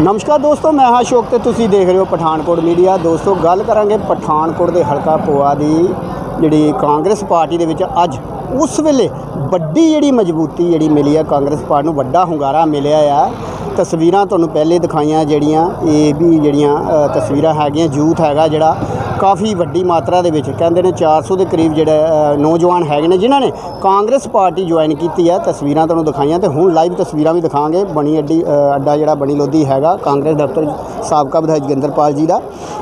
ਨਮਸਕਾਰ ਦੋਸਤੋ, ਮੈਂ ਹਾਂ ਅਸ਼ੋਕ ਤੇ ਤੁਸੀਂ ਦੇਖ ਰਹੇ ਹੋ ਪਠਾਨਕੋਟ ਮੀਡੀਆ। ਦੋਸਤੋ, ਗੱਲ ਕਰਾਂਗੇ ਪਠਾਨਕੋਟ ਦੇ ਹਲਕਾ ਪੋਆ ਦੀ, ਜਿਹੜੀ ਕਾਂਗਰਸ ਪਾਰਟੀ ਦੇ ਵਿੱਚ ਅੱਜ ਉਸ ਵੇਲੇ ਵੱਡੀ ਜਿਹੜੀ ਮਜ਼ਬੂਤੀ ਜਿਹੜੀ ਮਿਲੀ ਆ ਕਾਂਗਰਸ ਪਾਰਟੀ ਨੂੰ, ਵੱਡਾ ਹੁੰਗਾਰਾ ਮਿਲਿਆ ਆ। ਤਸਵੀਰਾਂ ਤੁਹਾਨੂੰ ਪਹਿਲੇ ਦਿਖਾਈਆਂ ਜਿਹੜੀਆਂ, ਇਹ ਵੀ ਜਿਹੜੀਆਂ ਤਸਵੀਰਾਂ ਹੈਗੀਆਂ ਯੂਥ ਹੈਗਾ ਜਿਹੜਾ ਕਾਫੀ ਵੱਡੀ ਮਾਤਰਾ ਦੇ ਵਿੱਚ ਕਹਿੰਦੇ ਨੇ 400 ਦੇ ਕਰੀਬ ਜਿਹੜੇ ਨੌਜਵਾਨ ਹੈਗੇ ਨੇ, ਜਿਨ੍ਹਾਂ ਨੇ ਕਾਂਗਰਸ ਪਾਰਟੀ ਜੁਆਇਨ ਕੀਤੀ ਹੈ। ਤਸਵੀਰਾਂ ਤੁਹਾਨੂੰ ਦਿਖਾਈਆਂ ਤੇ ਹੁਣ ਲਾਈਵ ਤਸਵੀਰਾਂ ਵੀ ਦਿਖਾਵਾਂਗੇ। ਬਣੀ ਅੱਡੀ ਅੱਡਾ ਜਿਹੜਾ ਬਣੀ ਲੋਧੀ ਹੈਗਾ, ਕਾਂਗਰਸ ਦਫ਼ਤਰ ਸਾਬਕਾ ਵਿਧਾਇਕ ਜੋਗਿੰਦਰਪਾਲ ਜੀ ਦਾ,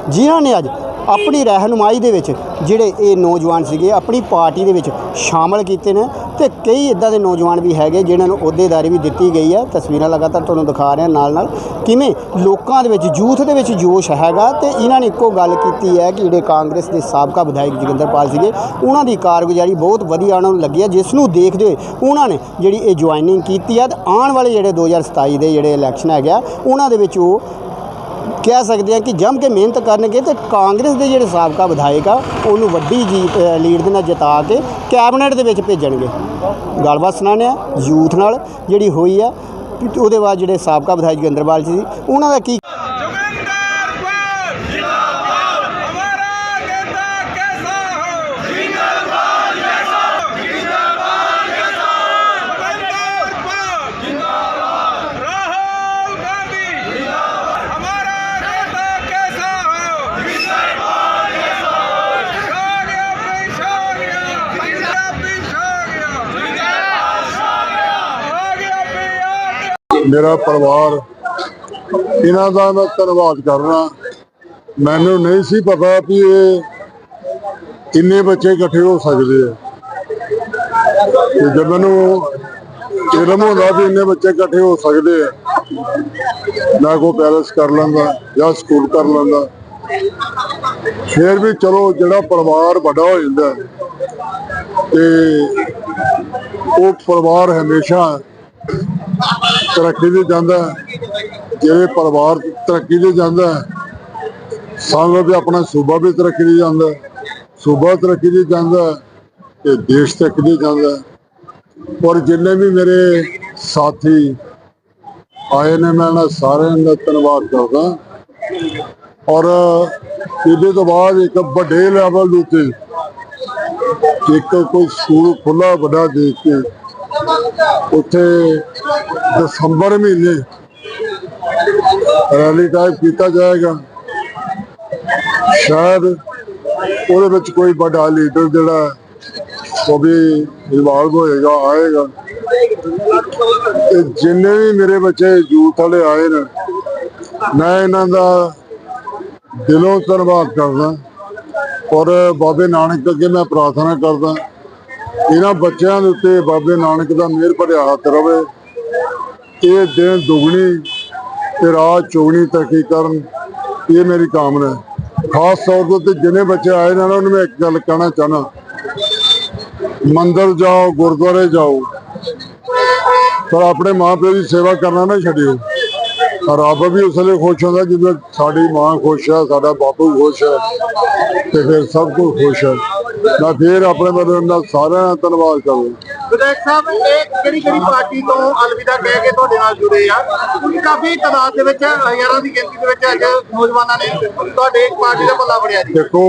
ਜਿਨ੍ਹਾਂ ਨੇ ਅੱਜ ਆਪਣੀ ਰਹਿਨੁਮਾਈ ਦੇ ਵਿੱਚ ਜਿਹੜੇ ਇਹ ਨੌਜਵਾਨ ਸੀਗੇ, ਆਪਣੀ ਪਾਰਟੀ ਦੇ ਵਿੱਚ ਸ਼ਾਮਲ ਕੀਤੇ ਨੇ। ਤੇ ਕਈ ਇਦਾਂ ਦੇ ਨੌਜਵਾਨ ਵੀ ਹੈਗੇ ਜਿਨ੍ਹਾਂ ਨੂੰ ਅਹੁਦੇਦਾਰੀ ਵੀ ਦਿੱਤੀ ਗਈ ਹੈ। ਤਸਵੀਰਾਂ ਲਗਾਤਾਰ ਤੁਹਾਨੂੰ ਦਿਖਾ ਰਹੇ ਹਾਂ ਨਾਲ ਨਾਲ। ਕਿਵੇਂ ਲੋਕਾਂ ਦੇ ਵਿੱਚ, ਯੂਥ ਦੇ ਵਿੱਚ ਜੋਸ਼ ਹੈਗਾ ਤੇ ਇਹਨਾਂ ਨੇ ਇੱਕੋ ਗੱਲ ਕੀਤੀ ਹੈ ਕਿ ਜਿਹੜੇ ਕਾਂਗਰਸ ਦੇ ਸਾਬਕਾ ਵਿਧਾਇਕ ਜੋਗਿੰਦਰਪਾਲ ਸੀਗੇ, ਉਹਨਾਂ ਦੀ ਕਾਰਗੁਜ਼ਾਰੀ ਬਹੁਤ ਵਧੀਆ ਉਹਨਾਂ ਨੂੰ ਲੱਗੀ ਹੈ। ਜਿਸ ਨੂੰ ਦੇਖਦੇ ਹੋਏ ਉਹਨਾਂ ਨੇ ਜਿਹੜੀ ਇਹ ਜੁਆਇਨਿੰਗ ਕੀਤੀ ਹੈ ਤੇ ਆਉਣ ਵਾਲੇ ਜਿਹੜੇ 2027 ਦੇ ਜਿਹੜੇ ਇਲੈਕਸ਼ਨ ਹੈਗੇ ਆ, ਉਹਨਾਂ ਦੇ ਵਿੱਚ ਉਹ ਕਹਿ ਸਕਦੇ ਹਾਂ ਕਿ ਜੰਮ ਕੇ ਮਿਹਨਤ ਕਰਨਗੇ ਤੇ ਕਾਂਗਰਸ ਦੇ ਜਿਹੜੇ ਸਾਬਕਾ ਵਿਧਾਇਕ ਆ, ਉਹਨੂੰ ਵੱਡੀ ਜੀਤ ਲੀਡ ਦੇ ਨਾਲ ਜਿਤਾ ਕੇ ਕੈਬਨਿਟ ਦੇ ਵਿੱਚ ਭੇਜਣਗੇ। ਗੱਲਬਾਤ ਸੁਣਾਉਂਦੇ ਆ ਯੂਥ ਨਾਲ ਜਿਹੜੀ ਹੋਈ ਆ, ਉਹਦੇ ਬਾਅਦ ਜਿਹੜੇ ਸਾਬਕਾ ਵਿਧਾਇਕ ਜੋਗਿੰਦਰਪਾਲ ਜੀ ਉਹਨਾਂ ਦਾ ਕੀ ਮੇਰਾ ਪਰਿਵਾਰ, ਇਹਨਾਂ ਦਾ ਮੈਂ ਧੰਨਵਾਦ ਕਰਨਾ ਮੈਨੂੰ ਨਹੀਂ ਸੀ ਪਤਾ ਵੀ ਇਹ ਇੰਨੇ ਬੱਚੇ ਇਕੱਠੇ ਹੋ ਸਕਦੇ ਆ। ਤੇ ਜਦ ਮੈਨੂੰ ਇਲਮ ਹੁੰਦਾ ਵੀ ਇੰਨੇ ਬੱਚੇ ਇਕੱਠੇ ਹੋ ਸਕਦੇ ਆ, ਮੈਂ ਕੋ ਪੈਲਸ ਕਰ ਲੈਂਦਾ ਜਾਂ ਸਕੂਲ ਕਰ ਲੈਂਦਾ। ਫਿਰ ਵੀ ਚਲੋ ਜਿਹੜਾ ਪਰਿਵਾਰ ਵੱਡਾ ਹੋ ਜਾਂਦਾ ਤੇ ਉਹ ਪਰਿਵਾਰ ਹਮੇਸ਼ਾ ਤਰੱਕੀ ਤੇ ਜਾਂਦਾ ਜਿਹੜੇ ਪਰਿਵਾਰ ਤਰੱਕੀ ਤੇ ਜਾਂਦਾ ਹੈ, ਵੀ ਆਪਣਾ ਸੂਬਾ ਵੀ ਤਰੱਕੀ ਤੇ ਜਾਂਦਾ ਸੂਬਾ ਤਰੱਕੀ ਤੇ ਜਾਂਦਾ ਤੇ ਦੇਸ਼ ਤਰੱਕੀ ਤੇ ਜਾਂਦਾ ਔਰ ਜਿੰਨੇ ਵੀ ਮੇਰੇ ਸਾਥੀ ਆਏ ਨੇ ਮੈਂ ਇਹਨਾਂ ਸਾਰਿਆਂ ਦਾ ਧੰਨਵਾਦ ਕਰਦਾ ਔਰ ਇਹਦੇ ਤੋਂ ਬਾਅਦ ਇੱਕ ਵੱਡੇ ਲੈਵਲ ਦੇ ਉੱਤੇ ਇੱਕ ਕੋਈ ਸਕੂਲ ਖੁੱਲਾ ਵੱਡਾ ਦੇਖ ਕੇ ਉੱਥੇ ਦਸੰਬਰ ਮਹੀਨੇ ਰੈਲੀ ਟਾਈਪ ਕੀਤਾ ਜਾਏਗਾ। ਸ਼ਾਇਦ ਉਹਦੇ ਵਿੱਚ ਕੋਈ ਵੱਡਾ ਲੀਡਰ ਜਿਹੜਾ ਉਹ ਵੀ ਇਨਵੋਲਵ ਹੋਏਗਾ, ਆਏਗਾ। ਤੇ ਜਿੰਨੇ ਵੀ ਮੇਰੇ ਬੱਚੇ ਯੂਥ ਵਾਲੇ ਆਏ ਨੇ, ਮੈਂ ਇਹਨਾਂ ਦਾ ਦਿਲੋਂ ਧੰਨਵਾਦ ਕਰਦਾ। ਔਰ ਬਾਬੇ ਨਾਨਕ ਅੱਗੇ ਮੈਂ ਪ੍ਰਾਰਥਨਾ ਕਰਦਾ ਇਹਨਾਂ ਬੱਚਿਆਂ ਦੇ ਉੱਤੇ ਬਾਬੇ ਨਾਨਕ ਦਾ ਮਿਹਰ ਭਰਿਆ ਹੱਥ ਰਵੇ। ਇਹ ਦਿਨ ਦੁਗਣੀ ਤੇ ਰਾਤ ਚੌਗਣੀ ਤਰੱਕੀ ਕਰਨ ਇਹ ਮੇਰੀ ਕਾਮਨਾ ਹੈ। ਖਾਸ ਤੌਰ ਤੇ ਉੱਤੇ ਬੱਚੇ ਆਏ ਨੇ ਉਹਨਾਂ ਨੂੰ ਮੈਂ ਇੱਕ ਗੱਲ ਕਹਿਣਾ ਚਾਹਨਾ ਮੰਦਰ ਜਾਓ, ਗੁਰਦੁਆਰੇ ਜਾਓ, ਪਰ ਆਪਣੇ ਮਾਪਿਆਂ ਦੀ ਸੇਵਾ ਕਰਨਾ ਨਾ ਛੱਡਿਓ। ਰੱਬ ਵੀ ਉਸ ਲਈ ਖੁਸ਼ ਹੁੰਦਾ ਜਦੋਂ ਸਾਡੀ ਮਾਂ ਖੁਸ਼ ਹੈ, ਸਾਡਾ ਬਾਪੂ ਖੁਸ਼ ਹੈ ਤੇ ਫਿਰ ਸਭ ਕੁਝ ਖੁਸ਼ ਹੈ। ਮੈਂ ਫਿਰ ਆਪਣੇ ਮਦਦ ਦਾ ਸਾਰਿਆਂ ਦਾ ਧੰਨਵਾਦ ਕਰਦਾ। ਵਿਧਾਇਕ ਸਾਹਿਬ ਇਹ ਕਿਹੜੀ ਕਿਹੜੀ ਪਾਰਟੀ ਤੋਂ ਅਲਵਿਦਾ ਕਹਿ ਕੇ ਤੁਹਾਡੇ ਨਾਲ ਜੁੜੇ ਆ? ਕਾਫੀ ਤਾਦਾਦ ਦੇ ਵਿੱਚ ਹਜ਼ਾਰਾਂ ਦੀ ਗਿਣਤੀ ਦੇ ਵਿੱਚ ਅੱਜ ਨੌਜਵਾਨਾਂ ਨੇ ਤੁਹਾਡੇ ਪਾਰਟੀ ਦਾ ਪੱਲਾ ਫੜਿਆ ਜੀ। ਦੇਖੋ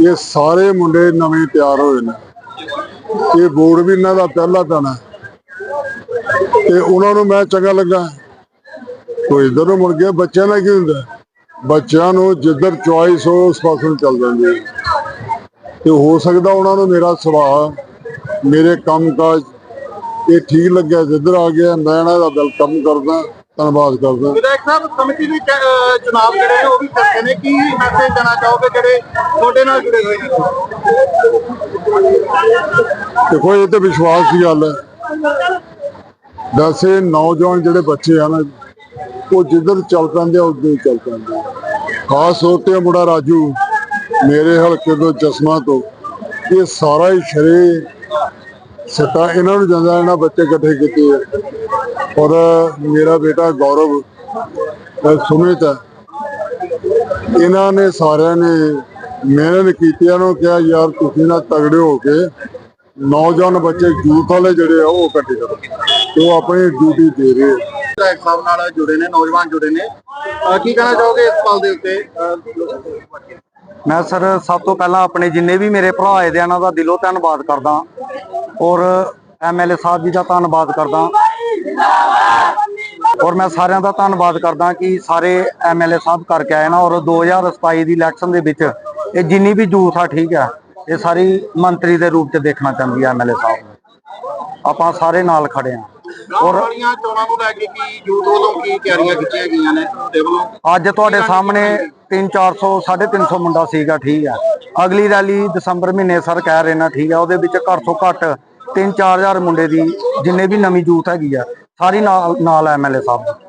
ਇਹ ਸਾਰੇ ਮੁੰਡੇ ਨਵੇਂ ਤਿਆਰ ਹੋਏ ਨੇ। ਇਹ ਬੋਰਡ ਵੀ ਇਹਨਾਂ ਦਾ ਪਹਿਲਾ ਪੈਣਾ ਤੇ ਉਹਨਾਂ ਨੂੰ ਮੈਂ ਚੰਗਾ ਲੱਗਾ। ਕੋਈ ਇਧਰ ਨੂੰ ਮੁੜ ਗਿਆ ਬੱਚਿਆਂ ਦਾ ਕੀ ਹੁੰਦਾ? ਬੱਚਿਆਂ ਨੂੰ ਜਿੱਧਰ ਚੁਆਇਸ ਹੋ ਉਸ ਪਾਸੇ ਨੂੰ ਚੱਲ ਜਾਂਦੇ। ਤੇ ਹੋ ਸਕਦਾ ਉਹਨਾਂ ਨੂੰ ਮੇਰਾ ਸੁਭਾਅ ਮੇਰੇ ਕੰਮ ਕਾਜ ਇਹ ਠੀਕ ਲੱਗਿਆ ਜਿੱਧਰ ਆ ਗਿਆ ਮੈਂ ਇਹਨਾਂ ਦਾ ਵੈਲਕਮ ਕਰਦਾ ਧੰਨਵਾਦ ਕਰਦਾ। ਵਿਧਾਇਕ ਸਾਹਿਬ ਕਮੇਟੀ ਦੇ ਚ- ਅਹ ਚੁਣਾਵ ਜਿਹੜੇ ਨੇ ਉਹ ਵੀ ਚੱਕੇ ਨੇ ਕੀ ਮੈਸੇਜ ਦੇਣਾ ਚਾਹੋਗੇ ਜਿਹੜੇ ਤੁਹਾਡੇ ਨਾਲ ਜੁੜੇ ਹੋਏ ਨੇ? ਦੇਖੋ ਇਹ ਤੇ ਵਿਸ਼ਵਾਸ ਦੀ ਗੱਲ ਹੈ। ਵੈਸੇ ਨੌਜਵਾਨ ਜਿਹੜੇ ਬੱਚੇ ਹਨ ਉਹ ਜਿੱਧਰ ਚੱਲ ਪੈਂਦੇ ਆ ਉੱਧਰ ਹੀ ਚੱਲ ਪੈਂਦੇ ਆ। ਖਾਸ ਤੌਰ ਤੇ ਮੁੰਡਾ ਰਾਜੂ। ਮੇਰੇ ਹਲਕੇ ਤੋਂ ਚਸ਼ਮਾ ਤੋਂ, ਇਹ ਸਾਰਾ ਹੀ ਸ਼ਰੇ ਸਤਾ ਇਹਨਾਂ ਨੂੰ ਜਾਂਦਾ, ਇਹਨਾਂ ਬੱਚੇ ਇਕੱਠੇ ਕੀਤੇ ਆ। ਔਰ ਮੇਰਾ ਬੇਟਾ ਗੌਰਵ ਸੁਮਿਤ ਇਹਨਾਂ ਨੇ ਸਾਰਿਆਂ ਨੇ ਮਿਹਨਤ ਕੀਤੀ, ਇਹਨਾਂ ਨੂੰ ਕਿਹਾ, ਯਾਰ ਤੁਸੀਂ ਨਾ ਤਗੜੇ ਹੋ ਕੇ ਨੌਜਵਾਨ ਬੱਚੇ ਯੂਥ ਵਾਲੇ ਜਿਹੜੇ ਆ, ਉਹ ਇਕੱਠੇ ਕਰੋ। ਉਹ ਆਪਣੀ ਡਿਊਟੀ ਦੇ ਰਹੇ ਆ। ਵਿਧਾਇਕ ਸਾਹਿਬ ਨਾਲ ਜੁੜੇ ਨੇ, ਨੌਜਵਾਨ ਜੁੜੇ ਨੇ। ਕੀ ਕਹਿਣਾ ਚਾਹੋਗੇ ਇਸ ਪਲ ਦੇ ਉੱਤੇ? ਮੈਂ ਸਰ ਸਭ ਤੋਂ ਪਹਿਲਾਂ ਆਪਣੇ ਜਿੰਨੇ ਵੀ ਮੇਰੇ ਭਰਾ ਆਏ ਦੇ ਇਹਨਾਂ ਦਾ ਦਿਲੋਂ ਧੰਨਵਾਦ ਕਰਦਾ। ਔਰ ਐਮਐਲਏ ਸਾਹਿਬ ਜੀ ਦਾ ਧੰਨਵਾਦ ਕਰਦਾ। ਔਰ ਮੈਂ ਸਾਰਿਆਂ ਦਾ ਧੰਨਵਾਦ ਕਰਦਾ ਕਿ ਸਾਰੇ ਐਮਐਲਏ ਸਾਹਿਬ ਕਰਕੇ ਆਏ ਨਾ ਔਰ 2027 ਦੀ ਇਲੈਕਸ਼ਨ ਦੇ ਵਿੱਚ ਇਹ ਜਿੰਨੀ ਵੀ ਯੂਥ ਆ ਠੀਕ ਆ ਇਹ ਸਾਰੀ ਮੰਤਰੀ ਦੇ ਰੂਪ ਚ ਦੇਖਣਾ ਚਾਹੁੰਦੀ ਆ ਐਮਐਲਏ ਸਾਹਿਬ। ਆਪਾਂ ਸਾਰੇ ਨਾਲ ਖੜੇ ਆ। ਔਰ ਚੋਣਾਂ ਨੂੰ ਲੈ ਕੇ ਕੀ ਯੂਥ ਵੱਲੋਂ ਕੀ ਤਿਆਰੀਆਂ ਕੀਤੀਆਂ ਗਈਆਂ ਨੇ ਅੱਜ ਤੁਹਾਡੇ ਸਾਹਮਣੇ 3-400 350 ਮੁੰਡਾ ਸੀਗਾ, ਠੀਕ ਆ। ਅਗਲੀ ਰੈਲੀ ਦਸੰਬਰ ਮਹੀਨੇ ਸਰ ਕਹਿ ਰਹੇ ਨੇ, ਠੀਕ ਆ, ਉਹਦੇ ਵਿੱਚ ਘੱਟ ਤੋਂ ਘੱਟ 3-4000 ਮੁੰਡੇ ਦੀ ਜਿੰਨੇ ਵੀ ਨਵੀਂ ਜੂਥ ਹੈਗੀ ਆ, ਸਾਰੀ ਨਾਲ ਨਾਲ ਐਮਐਲਏ ਸਾਹਿਬ ਦੀ।